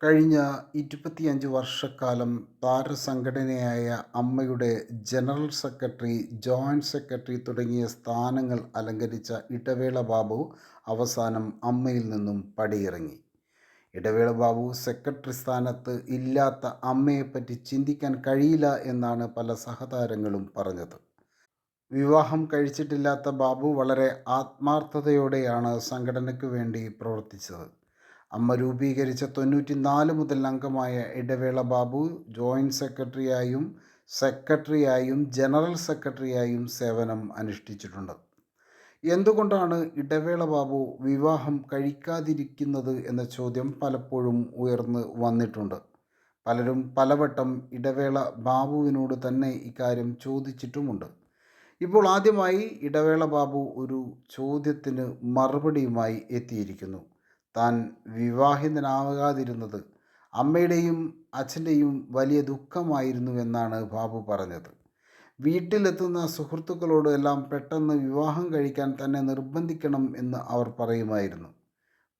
കഴിഞ്ഞ ഇരുപത്തിയഞ്ച് വർഷക്കാലം താരസംഘടനയായ അമ്മയുടെ ജനറൽ സെക്രട്ടറി ജോയിന്റ് സെക്രട്ടറി തുടങ്ങിയ സ്ഥാനങ്ങൾ അലങ്കരിച്ച ഇടവേള ബാബു അവസാനം അമ്മയിൽ നിന്നും പടിയിറങ്ങി. ഇടവേള ബാബു സെക്രട്ടറി സ്ഥാനത്ത് ഇല്ലാത്ത അമ്മയെപ്പറ്റി ചിന്തിക്കാൻ കഴിയില്ല എന്നാണ് പല സഹതാരങ്ങളും പറഞ്ഞത്. വിവാഹം കഴിച്ചിട്ടില്ലാത്ത ബാബു വളരെ ആത്മാർത്ഥതയോടെയാണ് സംഘടനയ്ക്ക് വേണ്ടി പ്രവർത്തിച്ചത്. അമ്മ രൂപീകരിച്ച തൊണ്ണൂറ്റി നാല് മുതൽ അംഗമായ ഇടവേള ബാബു ജോയിന്റ് സെക്രട്ടറിയായും സെക്രട്ടറിയായും ജനറൽ സെക്രട്ടറിയായും സേവനം അനുഷ്ഠിച്ചിട്ടുണ്ട്. എന്തുകൊണ്ടാണ് ഇടവേള ബാബു വിവാഹം കഴിക്കാതിരിക്കുന്നത് എന്ന ചോദ്യം പലപ്പോഴും ഉയർന്നു വന്നിട്ടുണ്ട്. പലരും പലവട്ടം ഇടവേള ബാബുവിനോട് തന്നെ ഇക്കാര്യം ചോദിച്ചിട്ടുമുണ്ട്. ഇപ്പോൾ ആദ്യമായി ഇടവേള ബാബു ഒരു ചോദ്യത്തിന് മറുപടിയുമായി എത്തിയിരിക്കുന്നു. താൻ വിവാഹിതനാകാതിരുന്നത് അമ്മയുടെയും അച്ഛന്റെയും വലിയ ദുഃഖമായിരുന്നുവെന്നാണ് ബാബു പറഞ്ഞത്. വീട്ടിലെത്തുന്ന സുഹൃത്തുക്കളോട് എല്ലാം പെട്ടെന്ന് വിവാഹം കഴിക്കാൻ തന്നെ നിർബന്ധിക്കണം എന്ന് അവർ പറയുമായിരുന്നു.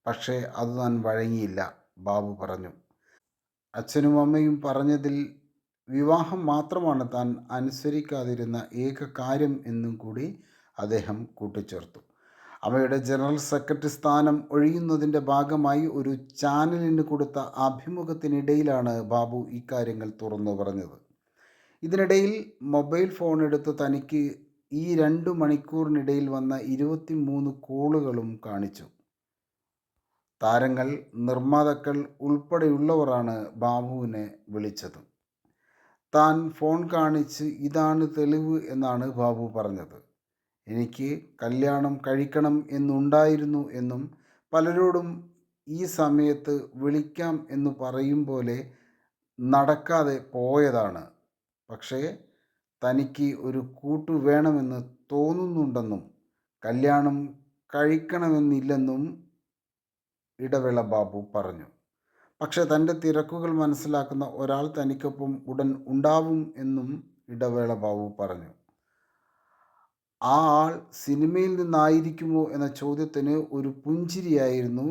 പക്ഷേ അത് താൻ വഴങ്ങിയില്ല ബാബു പറഞ്ഞു. അച്ഛനും അമ്മയും പറഞ്ഞതിൽ വിവാഹം മാത്രമാണ് താൻ അനുസരിക്കാതിരുന്ന ഏക കാര്യം എന്നും കൂടി അദ്ദേഹം കൂട്ടിച്ചേർത്തു. അവയുടെ ജനറൽ സെക്രട്ടറി സ്ഥാനം ഒഴിയുന്നതിന്റെ ഭാഗമായി ഒരു ചാനലിന് കൊടുത്ത അഭിമുഖത്തിനിടയിലാണ് ബാബു ഇക്കാര്യങ്ങൾ തുറന്നു പറഞ്ഞത്. ഇതിനിടയിൽ മൊബൈൽ ഫോൺ എടുത്ത് തനിക്ക് ഈ രണ്ട് മണിക്കൂറിനിടയിൽ വന്ന ഇരുപത്തി മൂന്ന് കോളുകളും കാണിച്ചു. താരങ്ങൾ നിർമ്മാതാക്കൾ ഉൾപ്പെടെയുള്ളവരാണ് ബാബുവിനെ വിളിച്ചത്. താൻ ഫോൺ കാണിച്ച് ഇതാണ് തെളിവ് എന്നാണ് ബാബു പറഞ്ഞത്. എനിക്ക് കല്യാണം കഴിക്കണം എന്നുണ്ടായിരുന്നു എന്നും പലരോടും ഈ സമയത്ത് വിളിക്കാം എന്ന് പറയും പോലെ നടക്കാതെ പോയതാണ്. പക്ഷേ തനിക്ക് ഒരു കൂട്ടു വേണമെന്ന് തോന്നുന്നുണ്ടെന്നും കല്യാണം കഴിക്കണമെന്നില്ലെന്നും ഇടവേള ബാബു പറഞ്ഞു. പക്ഷേ തന്റെ തിരക്കുകൾ മനസ്സിലാക്കുന്ന ഒരാൾ തനിക്കൊപ്പം ഉടൻ ഉണ്ടാവും എന്നും ഇടവേള ബാബു പറഞ്ഞു. ആ ആൾ സിനിമയിൽ നിന്നായിരിക്കുമോ എന്ന ചോദ്യത്തിന് ഒരു പുഞ്ചിരിയായിരുന്നു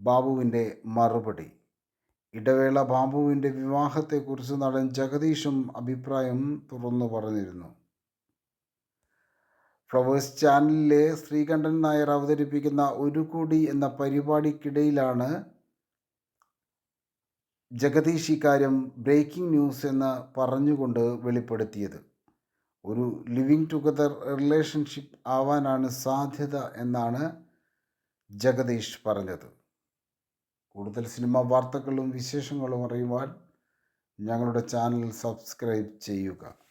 ബാബുവിന്റെ മറുപടി. ഇടവേള ബാബുവിന്റെ വിവാഹത്തെക്കുറിച്ച് നടൻ ജഗദീഷും അഭിപ്രായം തുറന്നു പറഞ്ഞിരുന്നു. ഫ്ലവേഴ്സ് ചാനലിലെ ശ്രീകണ്ഠൻ നായർ അവതരിപ്പിക്കുന്ന ഒരു കൂടി എന്ന പരിപാടിക്കിടയിലാണ് ജഗദീഷ് ഇക്കാര്യം ബ്രേക്കിംഗ് ന്യൂസ് എന്ന് പറഞ്ഞുകൊണ്ട് വെളിപ്പെടുത്തിയത്. ഒരു ലിവിങ് ടുഗദർ റിലേഷൻഷിപ്പ് ആവാനാണ് സാധ്യത എന്നാണ് ജഗദീഷ് പറഞ്ഞത്. കൂടുതൽ സിനിമ വാർത്തകളും വിശേഷങ്ങളും അറിയുവാൻ ഞങ്ങളുടെ ചാനൽ സബ്സ്ക്രൈബ് ചെയ്യുക.